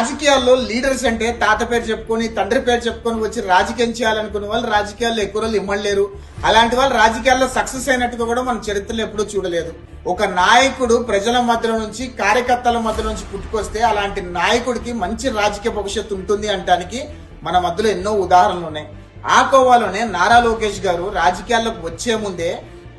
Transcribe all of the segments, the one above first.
రాజకీయాల్లో లీడర్స్ అంటే తాత పేరు చెప్పుకొని తండ్రి పేరు చెప్పుకొని వచ్చి రాజకీయం చేయాలనుకునే వాళ్ళు రాజకీయాల్లో ఎక్కువ రోజులు ఇమ్మలేరు అలాంటి వాళ్ళు రాజకీయాల్లో సక్సెస్ అయినట్టుగా కూడా మన చరిత్రలో ఎప్పుడూ చూడలేదు. ఒక నాయకుడు ప్రజల మధ్యలో నుంచి కార్యకర్తల మధ్య నుంచి పుట్టుకొస్తే అలాంటి నాయకుడికి మంచి రాజకీయ భవిష్యత్తు ఉంటుంది అంటానికి మన మధ్యలో ఎన్నో ఉదాహరణలు ఉన్నాయి. ఆ కోవాలోనే నారా లోకేష్ గారు రాజకీయాల్లోకి వచ్చే ముందే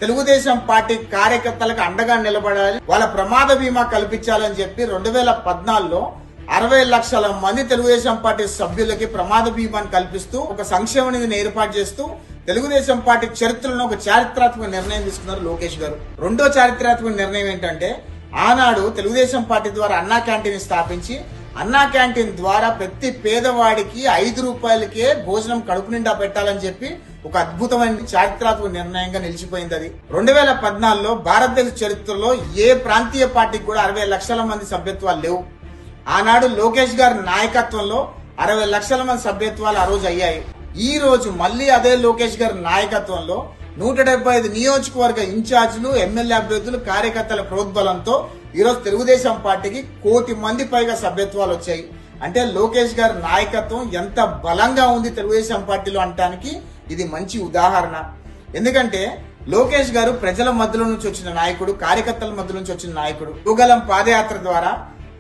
తెలుగుదేశం పార్టీ కార్యకర్తలకు అండగా నిలబడాలి వాళ్ళ ప్రమాద బీమా కల్పించాలని చెప్పి రెండు వేల పద్నాలుగులో అరవై లక్షల మంది తెలుగుదేశం పార్టీ సభ్యులకి ప్రమాద బీమాను కల్పిస్తూ ఒక సంక్షేమ నిధిని ఏర్పాటు చేస్తూ తెలుగుదేశం పార్టీ చరిత్రలో ఒక చారిత్రాత్మక నిర్ణయం తీసుకున్నారు లోకేష్ గారు. రెండో చారిత్రాత్మక నిర్ణయం ఏంటంటే ఆనాడు తెలుగుదేశం పార్టీ ద్వారా అన్నా క్యాంటీన్ స్థాపించి అన్నా క్యాంటీన్ ద్వారా ప్రతి పేదవాడికి ఐదు రూపాయలకే భోజనం కడుపు నిండా పెట్టాలని చెప్పి ఒక అద్భుతమైన చారిత్రాత్మక నిర్ణయంగా నిలిచిపోయింది అది. రెండు వేల పద్నాలుగులో భారతదేశ చరిత్రలో ఏ ప్రాంతీయ పార్టీకి కూడా అరవై లక్షల మంది సభ్యత్వాలు లేవు. ఆనాడు లోకేష్ గారి నాయకత్వంలో అరవై లక్షల మంది సభ్యత్వాలు ఆ రోజు అయ్యాయి. ఈ రోజు మళ్ళీ అదే లోకేష్ గారి నాయకత్వంలో నూట డెబ్బై ఐదు నియోజకవర్గ ఇన్ఛార్జీలు ఎమ్మెల్యే అభ్యర్థులు కార్యకర్తల ప్రోద్బలంతో ఈరోజు తెలుగుదేశం పార్టీకి కోటి మంది పైగా సభ్యత్వాలు వచ్చాయి. అంటే లోకేష్ గారి నాయకత్వం ఎంత బలంగా ఉంది తెలుగుదేశం పార్టీలో అనటానికి ఇది మంచి ఉదాహరణ. ఎందుకంటే లోకేష్ గారు ప్రజల మధ్యలో నుంచి వచ్చిన నాయకుడు కార్యకర్తల మధ్య నుంచి వచ్చిన నాయకుడు. యుగలం పాదయాత్ర ద్వారా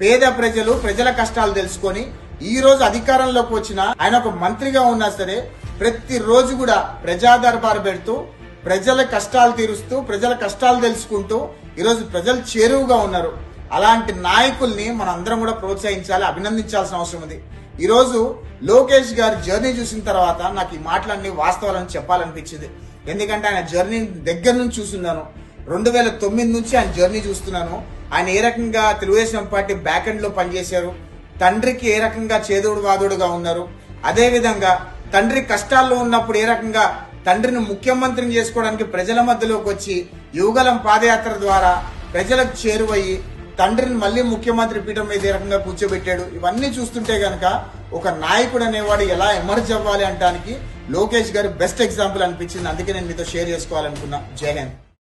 పేద ప్రజలు ప్రజల కష్టాలు తెలుసుకొని ఈ రోజు అధికారంలోకి వచ్చిన ఆయన ఒక మంత్రిగా ఉన్నా సరే ప్రతి రోజు కూడా ప్రజాదర్బార్ పెడుతూ ప్రజల కష్టాలు తీరుస్తూ ప్రజల కష్టాలు తెలుసుకుంటూ ఈరోజు ప్రజలు చేరువుగా ఉన్నారు. అలాంటి నాయకుల్ని మనం అందరం కూడా ప్రోత్సహించాలి అభినందించాల్సిన అవసరం ఉంది. ఈరోజు లోకేష్ గారి జర్నీ చూసిన తర్వాత నాకు ఈ మాటలన్నీ వాస్తవాలని చెప్పాలనిపించింది. ఎందుకంటే ఆయన జర్నీ దగ్గర నుంచి చూస్తున్నాను. రెండు వేల తొమ్మిది నుంచి ఆయన జర్నీ చూస్తున్నాను. ఆయన ఏ రకంగా తెలుగుదేశం పార్టీ బ్యాక్ ఎండ్లో పనిచేశారు? తండ్రికి ఏ రకంగా చేదోడు వాదోడుగా ఉన్నారు? అదే విధంగా తండ్రి కష్టాల్లో ఉన్నప్పుడు ఏ రకంగా తండ్రిని ముఖ్యమంత్రిని చేసుకోవడానికి ప్రజల మధ్యలోకి వచ్చి యువగలం పాదయాత్ర ద్వారా ప్రజలకు చేరువయ్యి తండ్రిని మళ్ళీ ముఖ్యమంత్రి పీఠం మీద ఏ రకంగా కూర్చోబెట్టాడు? ఇవన్నీ చూస్తుంటే గనక ఒక నాయకుడు అనేవాడు ఎలా ఎమర్జ్ అవ్వాలి అంటానికి లోకేష్ గారు బెస్ట్ ఎగ్జాంపుల్ అనిపించింది. అందుకే నేను మీతో షేర్ చేసుకోవాలనుకున్నా. జై హింద్.